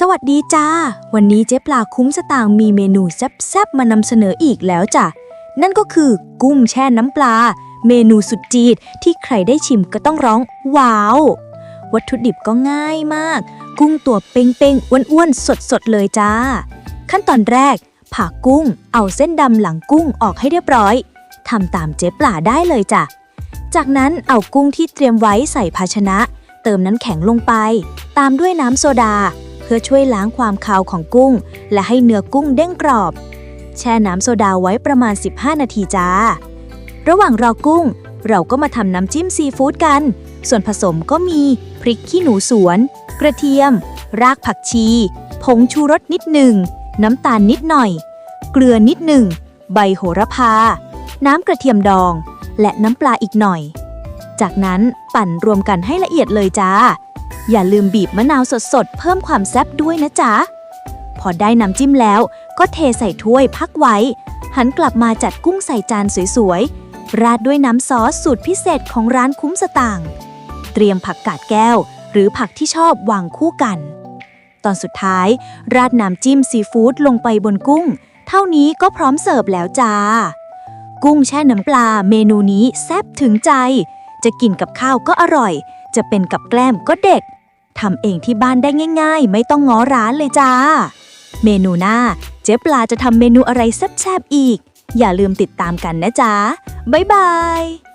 สวัสดีจ้า วันนี้เจ๊ปลาคุ้มสตางมีเมนูแซ่บๆมานำเสนออีกแล้วจ้ะ นั่นก็คือกุ้งแช่น้ำปลา เมนูสุดจีดที่ใครได้ชิมก็ต้องร้องว้าว วัตถุดิบก็ง่ายมาก กุ้งตัวเป้งๆอ้วนๆสดๆเลยจ้า ขั้นตอนแรก ผ่ากุ้ง เอาเส้นดำหลังกุ้งออกให้เรียบร้อยทำตามเจ๊ปลาได้เลยจ้ะ จากนั้นเอากุ้งที่เตรียมไว้ใส่ภาชนะ เติมน้ำแข็งลงไป ตามด้วยน้ำโซดา พื่อช่วยล้างความคาวของกุ้ง และให้เนื้อกุ้งเด้งกรอบ แช่น้ำโซดาไว้ประมาณ 15 นาทีจ้า ระหว่างรอกุ้ง เราก็มาทำน้ำจิ้มซีฟู้ดกัน ส่วนผสมก็มีพริกขี้หนูสวน กระเทียม รากผักชี ผงชูรสนิดหนึ่ง น้ำตาลนิดหน่อย เกลือนิดหนึ่ง ใบโหระพา น้ำกระเทียมดอง และน้ำปลาอีกหน่อย จากนั้นปั่นรวมกันให้ละเอียดเลยจ้า อย่าลืมบีบมะนาวสดๆ เพิ่มความแซ่บด้วยนะจ๊ะ พอได้น้ำจิ้มแล้วก็เทใส่ถ้วยพักไว้ หันกลับมาจัดกุ้งใส่จานสวยๆ ราดด้วยน้ำซอสสูตรพิเศษของร้านคุ้มสตางค์เตรียมผักกาดแก้ว หรือผักที่ชอบวางคู่กัน ตอนสุดท้าย ราดน้ำจิ้มซีฟู้ดลงไปบนกุ้ง เท่านี้ก็พร้อมเสิร์ฟแล้วจ้า กุ้งแช่น้ำปลาเมนูนี้แซ่บถึงใจ จะกินกับข้าวก็อร่อย จะเป็นกับแกล้มก็เด็กทำเองที่บ้านได้ง่าย ๆ ไม่ต้องง้อร้านเลยจ้า เมนูหน้า เจ๊ปลาจะทำเมนูอะไรแซ่บๆอีก อย่าลืมติดตามกันนะจ๊ะบ๊ายบาย